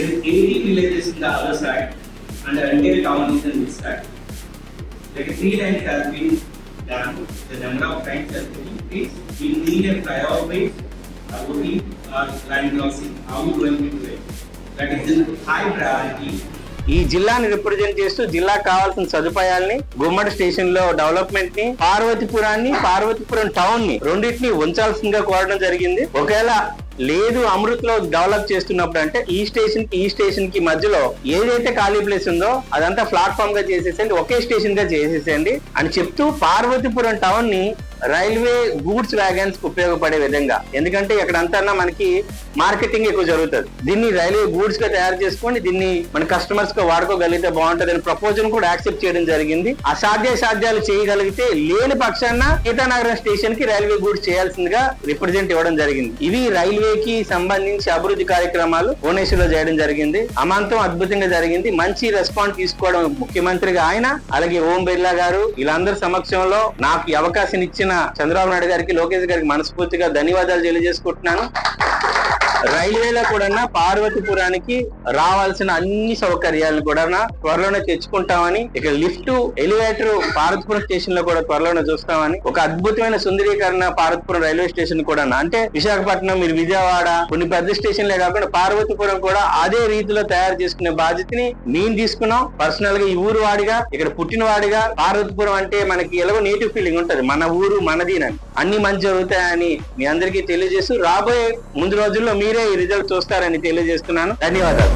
80 villages in the other side and the entire town is in this side. Like three times has been done, the number of times has been increased. We need a prioritize about the uh, land crossing, how we going to do it. That is in high priority ఈ జిల్లాని represent చేస్తూ జిల్లాకు కావాల్సిన సదుపాయాల్ని గుమ్మడి స్టేషన్లో డెవలప్మెంట్ని పార్వతీపురాన్ని పార్వతీపురం టౌన్ని రెండింటిని ఉంచాల్సిందిగా కోరడం జరిగింది ఒకవేళ లేదు అమృత్లో డెవలప్ చేస్తున్నప్పుడు అంటే ఈ స్టేషన్ ఈ స్టేషన్కి మధ్యలో ఏదైతే ఖాళీ ప్లేస్ ఉందో అదంతా ప్లాట్ఫామ్గా చేసేసేయండి ఒకే స్టేషన్గా చేసేసేయండి అని చెప్తూ పార్వతీపురం టౌన్ని రైల్వే గూడ్స్ వ్యాగన్స్ ఉపయోగపడే విధంగా. ఎందుకంటే ఇక్కడంతా మనకి మార్కెటింగ్ ఎక్కువ జరుగుతుంది. దీన్ని రైల్వే గూడ్స్గా తయారు చేసుకొని దీన్ని మన కస్టమర్స్గా వాడుకోగలిగితే బాగుంటుంది అని ప్రపోజల్ కూడా యాక్సెప్ట్ చేయడం జరిగింది. అసాధ్య సాధ్యాలు చేయగలిగితే లేని పక్షాన సీతానగరం స్టేషన్కి రైల్వే గూడ్స్ చేయాల్సిందిగా రిప్రజెంట్ ఇవ్వడం జరిగింది. ఇవి రైల్వేకి సంబంధించి అభివృద్ధి కార్యక్రమాలు భువనేశ్వర్లో చేయడం జరిగింది. అమాంతం అద్భుతంగా జరిగింది. మంచి రెస్పాన్స్ తీసుకోవడం ముఖ్యమంత్రిగా ఆయన అలాగే ఓం బిర్లా గారు వీళ్ళందరి సమక్షంలో నాకు అవకాశం ఇచ్చిన చంద్రబాబు నాయుడు గారికి లోకేష్ గారికి మనస్ఫూర్తిగా ధన్యవాదాలు తెలియజేసుకుంటున్నాను. రైల్వేలో కూడా పార్వతీపురానికి రావాల్సిన అన్ని సౌకర్యాలను కూడా త్వరలోనే తెచ్చుకుంటామని ఇక లిఫ్ట్ ఎలివేటర్ పార్వతీపురం స్టేషన్లో కూడా త్వరలోనే చూస్తామని ఒక అద్భుతమైన సుందరీకరణ పార్వతీపురం రైల్వే స్టేషన్ కూడా అంటే విశాఖపట్నం మీరు విజయవాడ కొన్ని పెద్ద స్టేషన్లే కాకుండా పార్వతీపురం కూడా అదే రీతిలో తయారు చేసుకునే బాధ్యతని మేము తీసుకున్నాం. పర్సనల్గా ఈ ఊరు వాడిగా ఇక్కడ పుట్టిన వాడిగా పార్వతీపురం అంటే మనకి ఎలాగో నేటివ్ ఫీలింగ్ ఉంటది. మన ఊరు మనదినని అన్ని మంచి జరుగుతాయని మీ అందరికీ తెలియజేస్తూ రాబోయే ముందు రోజుల్లో మీరే ఈ రిజల్ట్ చూస్తారని తెలియజేస్తున్నాను. ధన్యవాదాలు.